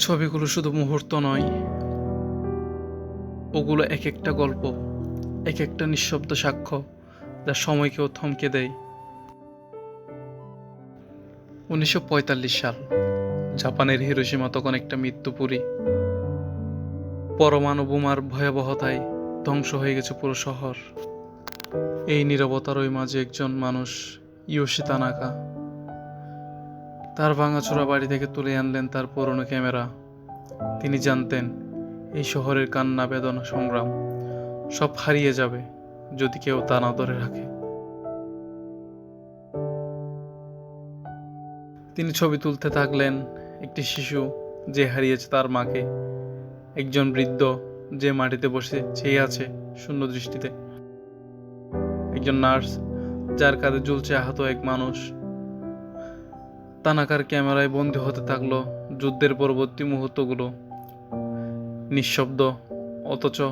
ছবিগুলো শুধু মুহূর্ত নয়, ওগুলো এক একটা গল্প এক একটা নিঃশব্দ সাক্ষ্য যা সময়কেও থমকে দেয়। উনিশশো পঁয়তাল্লিশ সাল, জাপানের হিরোসীমা তখন একটা মৃত্যুপুরী। পরমাণু বোমার ভয়াবহতায় ধ্বংস হয়ে গেছে পুরো শহর। এই নীরবতার ওই মাঝে একজন মানুষ ইয়োশি তানাকা তার ভাঙাচোরা বাড়ি থেকে তুলে আনলেন তার পুরনো ক্যামেরা। তিনি জানতেন, এই শহরের কান্না, বেদনা, সংগ্রাম সব হারিয়ে যাবে যদি কেউ তা না ধরে রাখে। তিনি ছবি তুলতে থাকলেন একটি শিশু যে হারিয়েছে তার মাকে। একজন বৃদ্ধ যে মাটিতে বসে চেয়ে আছে শূন্য দৃষ্টিতে। একজন নার্স যার কাঁধে ঝুলছে আহত এক মানুষ। তানাকার ক্যামেরায় বন্দি হতে থাকল যুদ্ধের পরবর্তী মুহূর্তগুলো। নিঃশব্দ, অথচ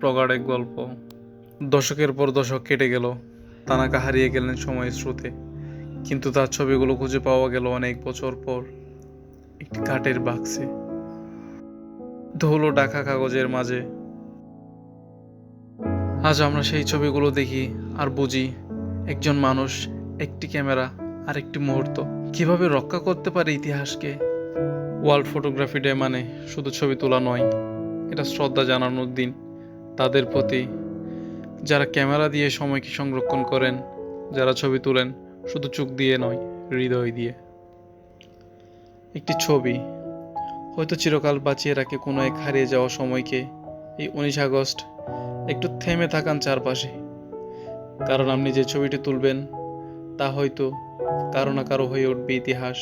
প্রগাঢ় এক গল্প। দশকের পর দশক কেটে গেল। তানাকা হারিয়ে গেলেন সময়ের স্রোতে। কিন্তু তার ছবিগুলো খুঁজে পাওয়া গেল অনেক বছর পর। একটি কাঠের বাক্সে। ধুলো ডাকা কাগজের মাঝে। আজ আমরা সেই ছবিগুলো দেখি আর বুঝি একজন মানুষ, একটি ক্যামেরা আর একটি মুহূর্ত। কীভাবে রক্ষা করতে পারে ইতিহাসকে? ওয়ার্ল্ড ফটোগ্রাফি ডে মানে শুধু ছবি তোলা নয়, এটা শ্রদ্ধা জানানোর দিন। তাদের প্রতি যারা ক্যামেরা দিয়ে সময়কে সংরক্ষণ করেন, যারা ছবি তোলেন, শুধু চোখ দিয়ে নয়, হৃদয় দিয়ে। একটি ছবি হয়তো চিরকাল বাঁচিয়ে রাখে কোনো এক হারিয়ে যাওয়া সময়কে। এই উনিশ আগস্ট একটু থেমে থাকান চারপাশে। কারণ আপনি যে ছবিটি তুলবেন, তা হয়তো কারও না কারও হয়ে উঠবে ইতিহাস।